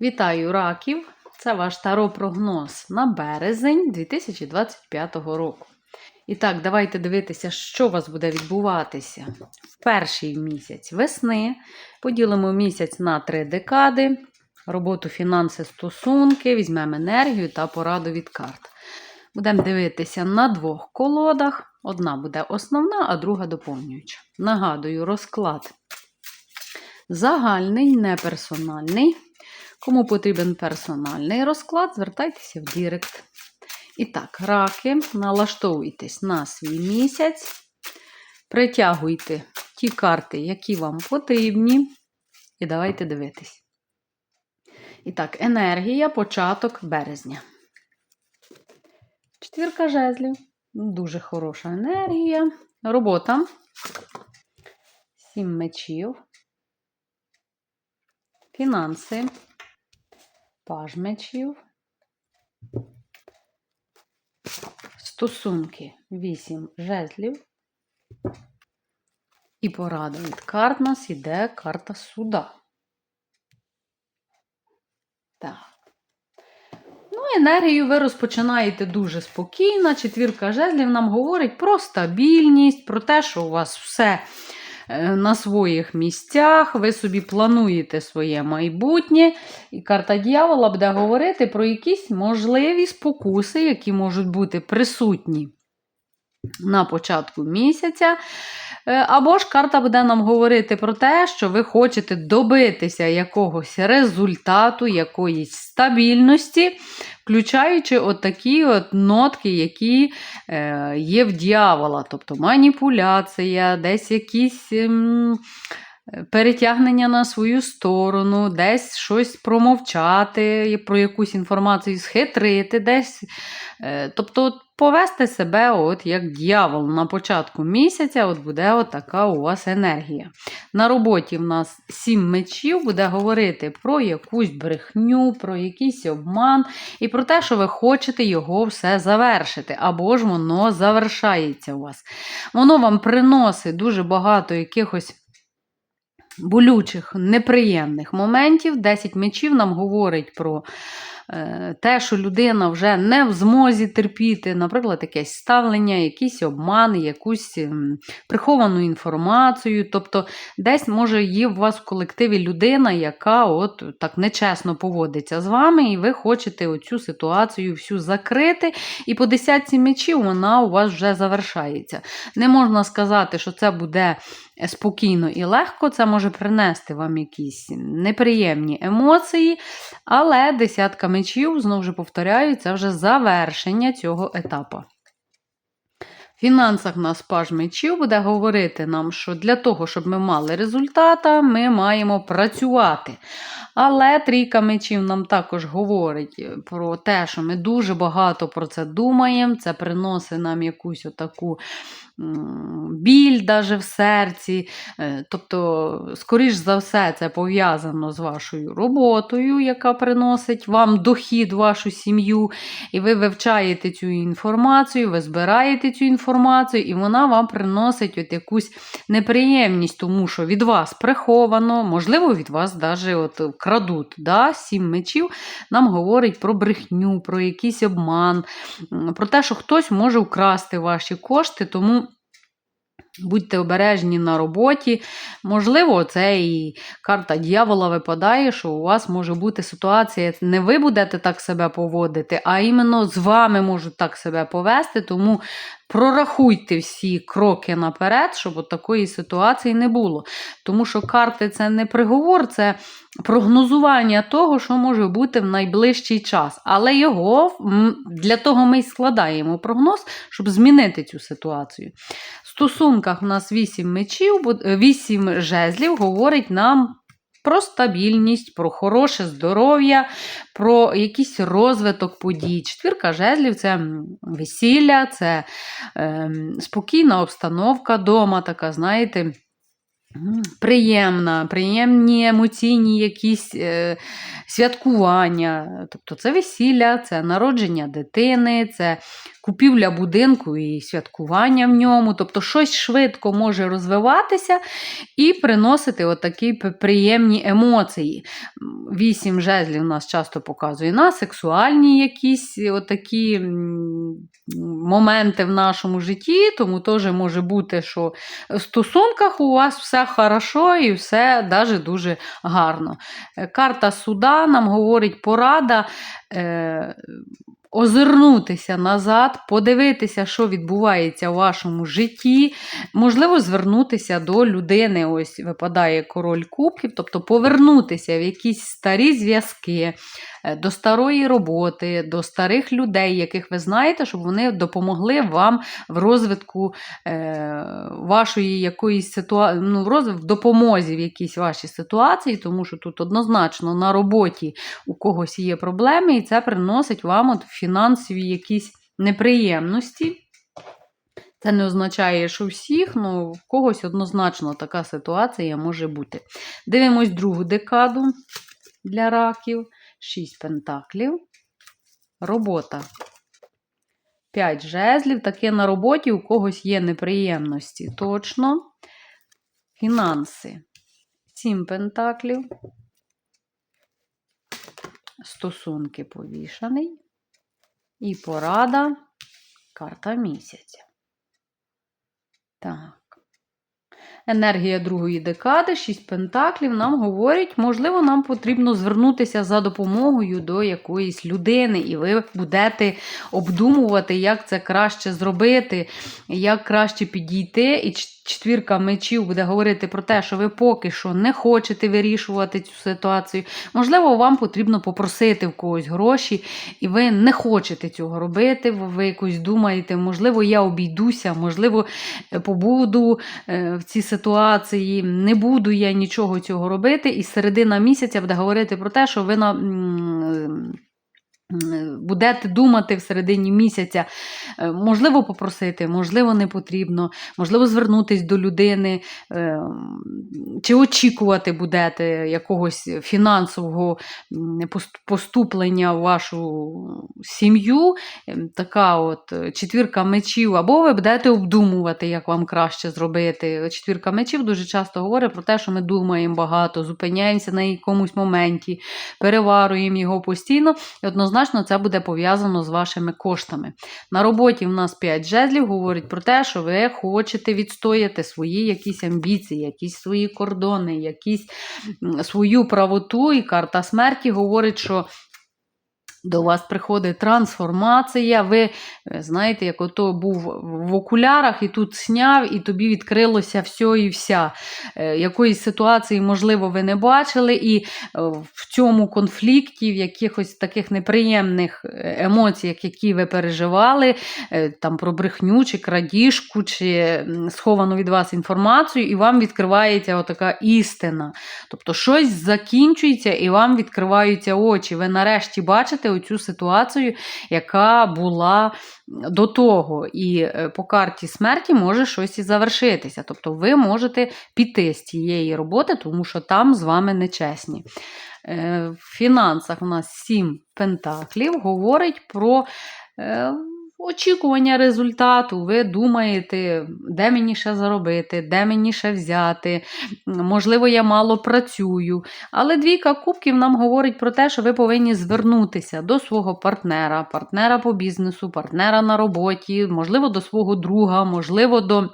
Вітаю раків! Це ваш таро-прогноз на березень 2025 року. І так, давайте дивитися, що у вас буде відбуватися в перший місяць весни. Поділимо місяць на три декади: роботу, фінанси, стосунки, візьмемо енергію та пораду від карт. Будемо дивитися на двох колодах. Одна буде основна, а друга доповнююча. Нагадую, розклад загальний, неперсональний. Кому потрібен персональний розклад, звертайтеся в Дірект. І так, раки, налаштовуйтесь на свій місяць, притягуйте ті карти, які вам потрібні, і давайте дивитись. І так, енергія, початок березня. Четвірка жезлів. Дуже хороша енергія. Робота. Сім мечів. Фінанси. Паж мечів. Стосунки 8 жезлів. І порада від карт нас іде карта суда. Так. Ну, енергію ви розпочинаєте дуже спокійно. Четвірка жезлів нам говорить про стабільність, про те, що у вас все на своїх місцях, ви собі плануєте своє майбутнє. І карта дьявола буде говорити про якісь можливі спокуси, які можуть бути присутні на початку місяця. Е, Або ж карта буде нам говорити про те, що ви хочете добитися якогось результату, якоїсь стабільності, включаючи от такі от нотки, які е, є в дьявола, тобто маніпуляція, десь якісь. Ем, Перетягнення на свою сторону, десь щось промовчати, про якусь інформацію схитрити, десь. Е, Тобто, от повести себе от як дьявол на початку місяця, от буде от така у вас енергія. На роботі в нас сім мечів буде говорити про якусь брехню, про якийсь обман і про те, що ви хочете його все завершити, або ж воно завершається у вас. Воно вам приносить дуже багато якихось. Болючих, неприємних моментів. 10 мечів нам говорить про е, те, що людина вже не в змозі терпіти, наприклад, якесь ставлення, якийсь обман, якусь ем, приховану інформацію. Тобто, десь, може, є у вас в колективі людина, яка от так нечесно поводиться з вами, і ви хочете оцю ситуацію всю закрити. І по десятці мечів вона у вас вже завершається. Не можна сказати, що це буде спокійно і легко, це може принести вам якісь неприємні емоції, але десятка мечів, знову ж повторяю, це вже завершення цього етапу. В фінансах нас паж мечів буде говорити нам, що для того, щоб ми мали результата, ми маємо працювати. Але трійка мечів нам також говорить про те, що ми дуже багато про це думаємо, це приносить нам якусь отаку біль даже в серці. Е, Тобто, скоріш за все, це пов'язано з вашою роботою, яка приносить вам дохід, вашу сім'ю, і ви вивчаєте цю інформацію, ви збираєте цю інформацію, і вона вам приносить от якусь неприємність, тому що від вас приховано, можливо, від вас навіть от крадуть. Да? Сім мечів нам говорить про брехню, про якийсь обман, про те, що хтось може вкрасти ваші кошти, тому. Будьте обережні на роботі. Можливо, це і карта дьявола випадає, що у вас може бути ситуація, не ви будете так себе поводити, а іменно з вами можуть так себе повести. Тому прорахуйте всі кроки наперед, щоб от такої ситуації не було. Тому що карти це не приговор, це прогнозування того, що може бути в найближчий час. Але його для того ми й складаємо прогноз, щоб змінити цю ситуацію. В стосунках у нас 8 мечів, 8 жезлів говорить нам. Про стабільність, про хороше здоров'я, про якийсь розвиток подій. Четвірка жезлів це весілля, це е, спокійна обстановка вдома, така, знаєте, приємна, приємні емоційні якісь е, святкування. Тобто це весілля, це народження дитини, це купівля будинку і святкування в ньому. Тобто щось швидко може розвиватися і приносити отакі приємні емоції. Вісім жезлів нас часто показує на сексуальні якісь отакі моменти в нашому житті, тому теж може бути, що в стосунках у вас все хорошо і все даже дуже гарно. Е, Карта суда нам говорить порада. Е, Озирнутися назад, подивитися, що відбувається у вашому житті, можливо, звернутися до людини. Ось випадає король кубків, тобто повернутися в якісь старі зв'язки, до старої роботи, до старих людей, яких ви знаєте, щоб вони допомогли вам в розвитку е, вашої якоїсь ситуації, ну, в розвитку, в допомозі в якійсь вашій ситуації, тому що тут однозначно на роботі у когось є проблеми, і це приносить вам от фінансові якісь неприємності. Це не означає, що всіх, але в когось однозначно така ситуація може бути. Дивимось другу декаду для раків. 6 пентаклів. Робота. 5 жезлів. Таке на роботі у когось є неприємності. Точно. Фінанси. 7 пентаклів. Стосунки повішаний. І порада. Карта місяця. Так. Енергія другої декади, 6 пентаклів, нам говорить, можливо, нам потрібно звернутися за допомогою до якоїсь людини, і ви будете обдумувати, як це краще зробити, як краще підійти. І четвірка мечів буде говорити про те, що ви поки що не хочете вирішувати цю ситуацію. Можливо, вам потрібно попросити в когось гроші, і ви не хочете цього робити. Ви якось думаєте, можливо, я обійдуся, можливо, побуду е, в цій ситуації, не буду я нічого цього робити. І середина місяця буде говорити про те, що ви на. Будете думати в середині місяця, е, можливо, попросити, можливо, не потрібно, можливо, звернутися до людини, е, чи очікувати будете якогось фінансового поступлення в вашу сім'ю. Ем, Така от е, четвірка мечів, або ви будете обдумувати, як вам краще зробити. Четвірка мечів дуже часто говорить про те, що ми думаємо багато, зупиняємося на якомусь моменті, переварюємо його постійно. І однозначно це буде пов'язано з вашими коштами. На роботі в нас 5 жезлів говорить про те, що ви хочете відстояти свої якісь амбіції, якісь свої кордони, якісь свою правоту. І карта смерті говорить, що. До вас приходить трансформація. Ви е, знаєте, як ото був в окулярах, і тут сняв, і тобі відкрилося все і вся. Е, Якоїсь ситуації, можливо, ви не бачили, і е, в цьому конфлікті, в якихось таких неприємних емоціях, які ви переживали, там про брехню, чи крадіжку, чи сховану від вас інформацію, і вам відкривається отака істина. Тобто щось закінчується, і вам відкриваються очі. Ви нарешті бачите оцю ситуацію, яка була до того. І е, по карті смерті може щось і завершитися. Тобто ви можете піти з цієї роботи, тому що там з вами нечесні. Е, В фінансах у нас сім пентаклів говорить про. Очікування результату, ви думаєте, де мені ще заробити, де мені ще взяти, можливо, я мало працюю. Але двійка кубків нам говорить про те, що ви повинні звернутися до свого партнера, партнера по бізнесу, партнера на роботі, можливо, до свого друга, можливо, до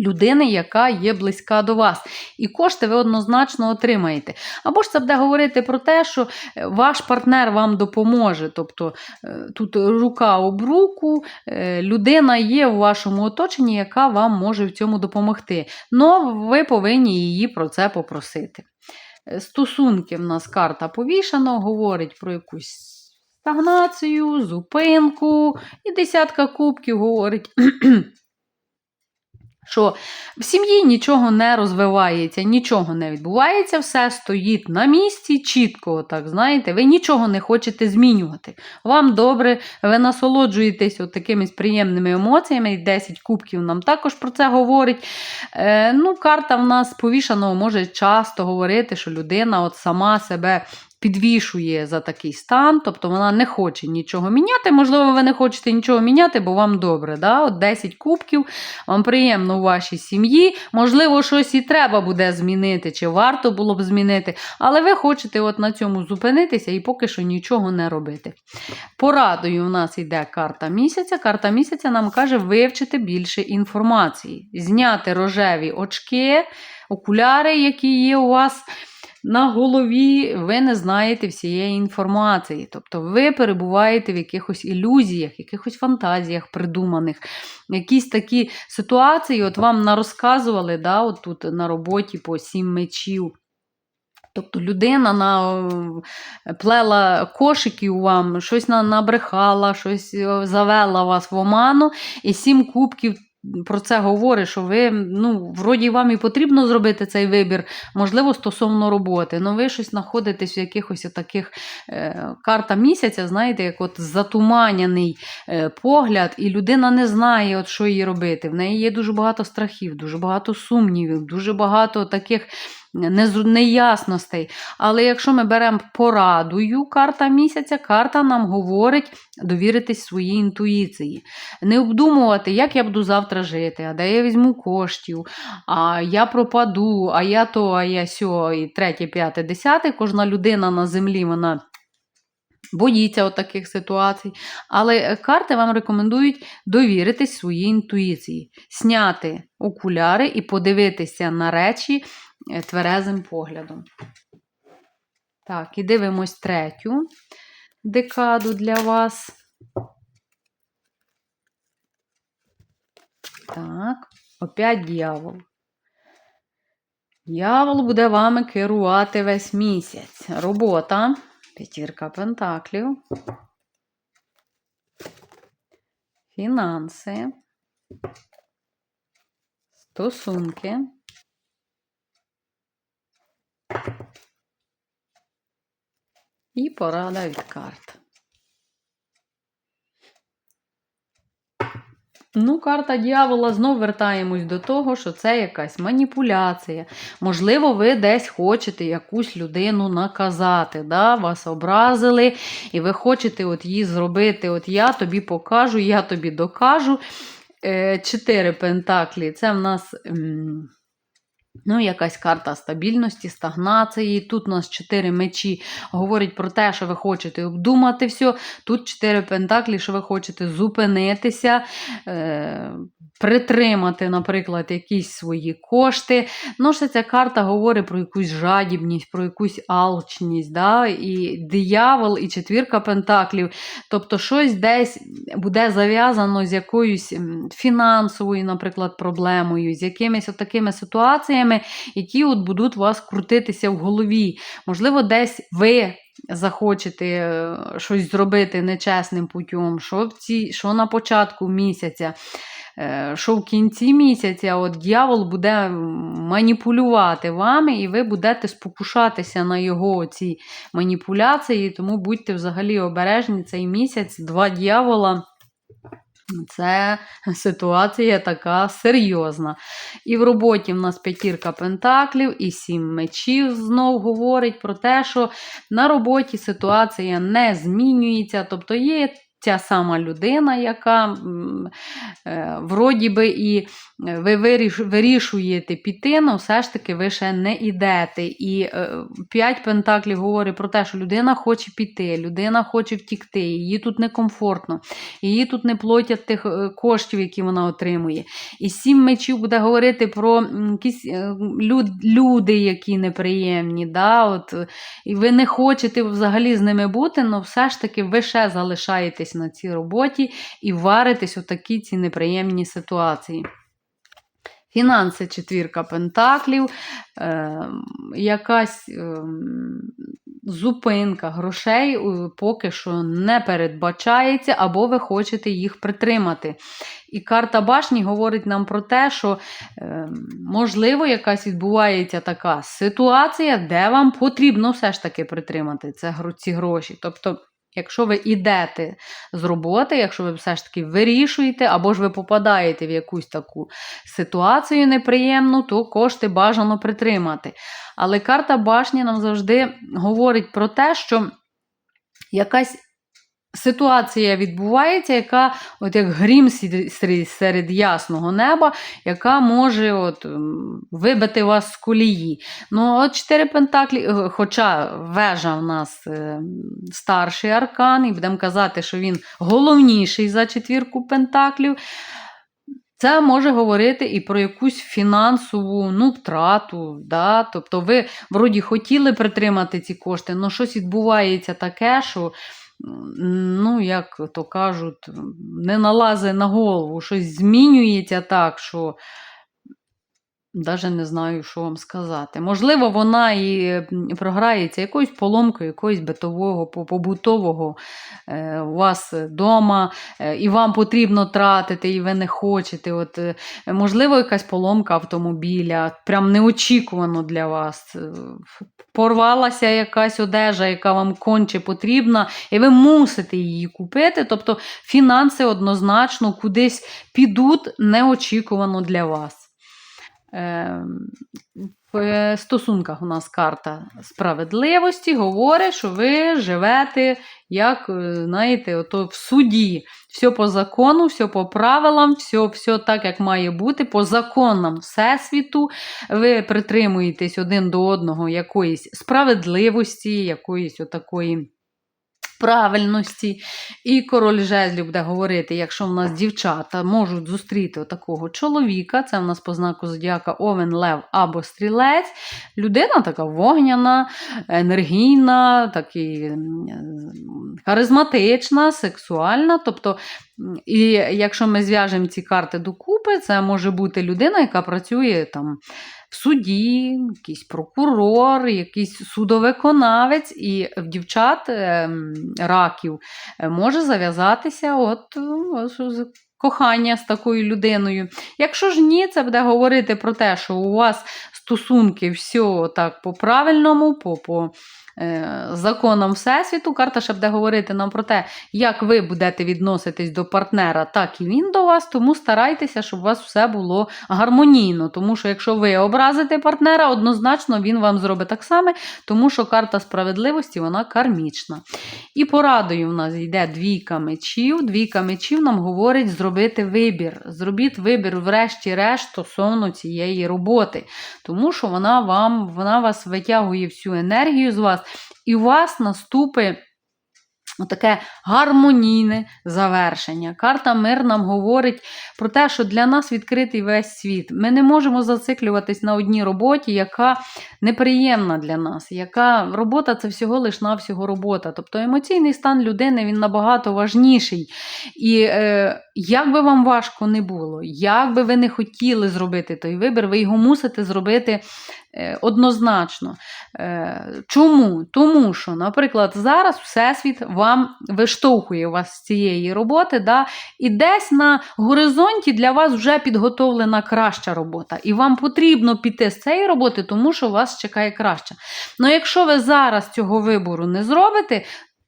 людини, яка є близька до вас. І кошти ви однозначно отримаєте. Або ж це буде говорити про те, що е, ваш партнер вам допоможе. Тобто е, тут рука об руку, е, людина є в вашому оточенні, яка вам може в цьому допомогти. Но ви повинні її про це попросити. Стосунки в нас карта повішана, говорить про якусь стагнацію, зупинку, і десятка кубків говорить. Що в сім'ї нічого не розвивається, нічого не відбувається, все стоїть на місці, чітко, так знаєте, ви нічого не хочете змінювати. Вам добре, ви насолоджуєтесь от такими приємними емоціями, 10 кубків нам також про це говорить. Е, ну, Карта в нас повішаного може часто говорити, що людина от сама себе підвішує за такий стан, тобто вона не хоче нічого міняти. Можливо, ви не хочете нічого міняти, бо вам добре. Да? От 10 кубків, вам приємно у вашій сім'ї. Можливо, щось і треба буде змінити, чи варто було б змінити, але ви хочете от на цьому зупинитися і поки що нічого не робити. Порадою у нас йде карта місяця. Карта місяця нам каже вивчити більше інформації, зняти рожеві очки, окуляри, які є у вас на голові, ви не знаєте всієї інформації. Тобто ви перебуваєте в якихось ілюзіях, якихось фантазіях придуманих, якісь такі ситуації, от вам нарозказували, да, от тут на роботі по сім мечів. Тобто людина на, плела кошиків вам, щось набрехала, щось завела вас в оману, і сім кубків про це говорить, що ви, ну, вроді вам і потрібно зробити цей вибір, можливо, стосовно роботи. Ну, ви щось знаходитесь в якихось таких е, карта місяця, знаєте, як от затуманяний е, погляд, і людина не знає, от, що їй робити. В неї є дуже багато страхів, дуже багато сумнівів, дуже багато таких неясностей. Але якщо ми беремо порадою карта місяця, карта нам говорить довіритись своїй інтуїції. Не обдумувати, як я буду завтра жити, а де я візьму коштів, а я пропаду, а я то, а я сьо, і третє, п'яте, десяте. Кожна людина на землі вона. Боїться от таких ситуацій. Але карти вам рекомендують довіритись своїй інтуїції, сняти окуляри і подивитися на речі тверезим поглядом. Так, і дивимось третю декаду для вас. Так, опять дьявол. Дьявол буде вами керувати весь місяць. Робота. П'ятірка пентаклів. Фінанси. Стосунки. І порада від карт. Ну, карта дьявола знов вертаємось до того, що це якась маніпуляція. Можливо, ви десь хочете якусь людину наказати. да? Вас образили, і ви хочете от її зробити. От я тобі покажу, я тобі докажу. Е, Чотири пентаклі. Це в нас. Ну, якась карта стабільності, стагнації. Тут у нас чотири мечі говорять про те, що ви хочете обдумати все. Тут чотири пентаклі, що ви хочете зупинитися, е, притримати, наприклад, якісь свої кошти. Ну, ще ця карта говорить про якусь жадібність, про якусь алчність. Да? І диявол, і четвірка пентаклів. Тобто, щось десь буде зав'язано з якоюсь фінансовою, наприклад, проблемою, з якимись такими ситуаціями, які от будуть у вас крутитися в голові. Можливо, десь ви захочете е, щось зробити нечесним путем, що, в ці, що на початку місяця. е, Що в кінці місяця от дьявол буде маніпулювати вами, і ви будете спокушатися на його ці маніпуляції, тому будьте взагалі обережні цей місяць, два дьявола. Це ситуація така серйозна. І в роботі в нас п'ятірка пентаклів і сім мечів знов говорить про те, що на роботі ситуація не змінюється, тобто є. Ця сама людина, яка е, вроді би і ви виріш, вирішуєте піти, але все ж таки ви ще не йдете. І е, п'ять пентаклів говорить про те, що людина хоче піти, людина хоче втікти, їй тут некомфортно, її тут не платять тих е, коштів, які вона отримує. І сім мечів буде говорити про якісь е, люд, люди, які неприємні. Да? От, е, і ви не хочете взагалі з ними бути, але все ж таки ви ще залишаєтесь на цій роботі і варитесь у такі ці неприємні ситуації. Фінанси четвірка пентаклів, е, якась е, зупинка грошей поки що не передбачається, або ви хочете їх притримати. І карта башні говорить нам про те, що е, можливо якась відбувається така ситуація, де вам потрібно все ж таки притримати це, ці гроші. Тобто Якщо ви йдете з роботи, якщо ви все ж таки вирішуєте, або ж ви попадаєте в якусь таку ситуацію неприємну, то кошти бажано притримати. Але карта башні нам завжди говорить про те, що якась ситуація відбувається, яка, от як грім серед ясного неба, яка може от, вибити вас з колії. Ну, от чотири пентаклі, е, хоча вежа в нас е, старший аркан, і будемо казати, що він головніший за четвірку пентаклів. Це може говорити і про якусь фінансову ну, втрату. Да? Тобто ви вроді хотіли притримати ці кошти, але щось відбувається таке, що, ну, як то кажуть, не налазить на голову, щось змінюється так, що навіть не знаю, що вам сказати. Можливо, вона і програється якоюсь поломкою, якоюсь битового, побутового е, у вас вдома, і вам потрібно тратити, і ви не хочете. От, е, можливо, якась поломка автомобіля, прям неочікувано для вас. Е, Порвалася якась одежа, яка вам конче потрібна, і ви мусите її купити. Тобто фінанси однозначно кудись підуть неочікувано для вас. Ем, В стосунках у нас карта справедливості говорить, що ви живете, як, е, знаєте, ото в суді. Все по закону, все по правилам, все, все так, як має бути, по законам Всесвіту. Ви притримуєтесь один до одного якоїсь справедливості, якоїсь отакої. Правильності, і король жезлів буде говорити, якщо в нас дівчата можуть зустріти такого чоловіка, це в нас по знаку зодіака Овен, Лев або Стрілець. Людина така вогняна, енергійна, такий харизматична, сексуальна. Тобто, і якщо ми зв'яжемо ці карти докупи, це може бути людина, яка працює там в суді, якийсь прокурор, якийсь судовиконавець, і в дівчат ем, раків е, може зав'язатися от, от з- кохання з такою людиною. Якщо ж ні, це буде говорити про те, що у вас стосунки все так по правильному, по, по е, законам Всесвіту. Карта ще буде говорити нам про те, як ви будете відноситись до партнера, так і він до вас. Тому старайтеся, щоб у вас все було гармонійно. Тому що якщо ви образите партнера, однозначно він вам зробить так само, тому що карта справедливості вона кармічна. І порадою в нас йде двійка мечів. Двійка мечів нам говорить зробити вибір. Зробіть вибір, врешті-решт, стосовно цієї роботи. Тому що вона вам, вона вас витягує всю енергію з вас, і у вас наступить таке гармонійне завершення. Карта мир нам говорить про те, що для нас відкритий весь світ. Ми не можемо зациклюватись на одній роботі, яка неприємна для нас. Яка робота це всього лиш навсього робота. Тобто емоційний стан людини він набагато важніший. І е, як би вам важко не було, як би ви не хотіли зробити той вибір, ви його мусите зробити е, однозначно. Е, Чому? Тому що, наприклад, зараз Всесвіт вам виштовхує вас з цієї роботи, да, і десь на горизонті для вас вже підготовлена краща робота. І вам потрібно піти з цієї роботи, тому що вас чекає краще. Ну, якщо ви зараз цього вибору не зробите,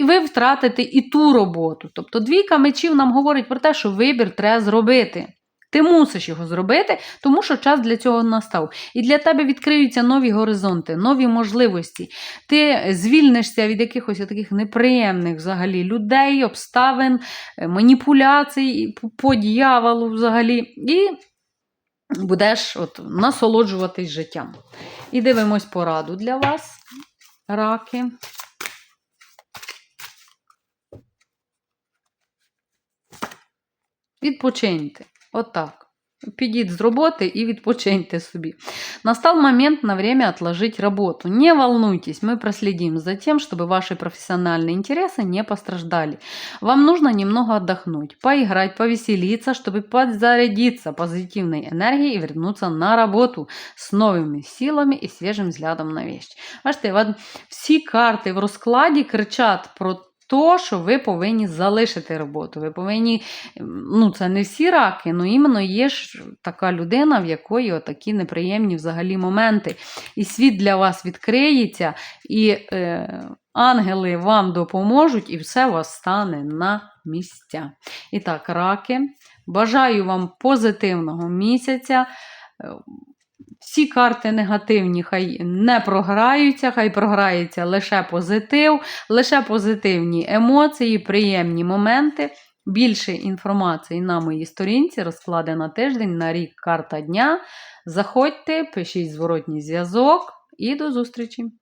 ви втратите і ту роботу. Тобто двійка мечів нам говорить про те, що вибір треба зробити. Ти мусиш його зробити, тому що час для цього настав. І для тебе відкриються нові горизонти, нові можливості. Ти звільнишся від якихось таких неприємних взагалі людей, обставин, е, маніпуляцій по- дьяволу взагалі. І будеш от, насолоджуватись життям. І дивимось пораду для вас, раки. Відпочиньте. Отак. Підіть з роботи і відпочиньте собі. Настал момент на время отложить работу. Не волнуйтесь, мы проследим за тем, чтобы ваши профессиональные интересы не пострадали. Вам нужно немного отдохнуть, поиграть, повеселиться, чтобы подзарядиться позитивной энергией и вернуться на работу с новыми силами и свежим взглядом на вещи. Бачите, от всі карти в розкладі кричать про те, що ви повинні залишити роботу. Ви повинні ну, це не всі раки, але іменно є ж така людина, в якої такі неприємні взагалі моменти. І світ для вас відкриється, і е, Ангели вам допоможуть і все у вас стане на місця. І так, раки, бажаю вам позитивного місяця. Всі карти негативні, хай не програються, хай програється лише позитив, лише позитивні емоції, приємні моменти. Більше інформації на моїй сторінці розкладе на тиждень, на рік карта дня. Заходьте, пишіть зворотній зв'язок і до зустрічі!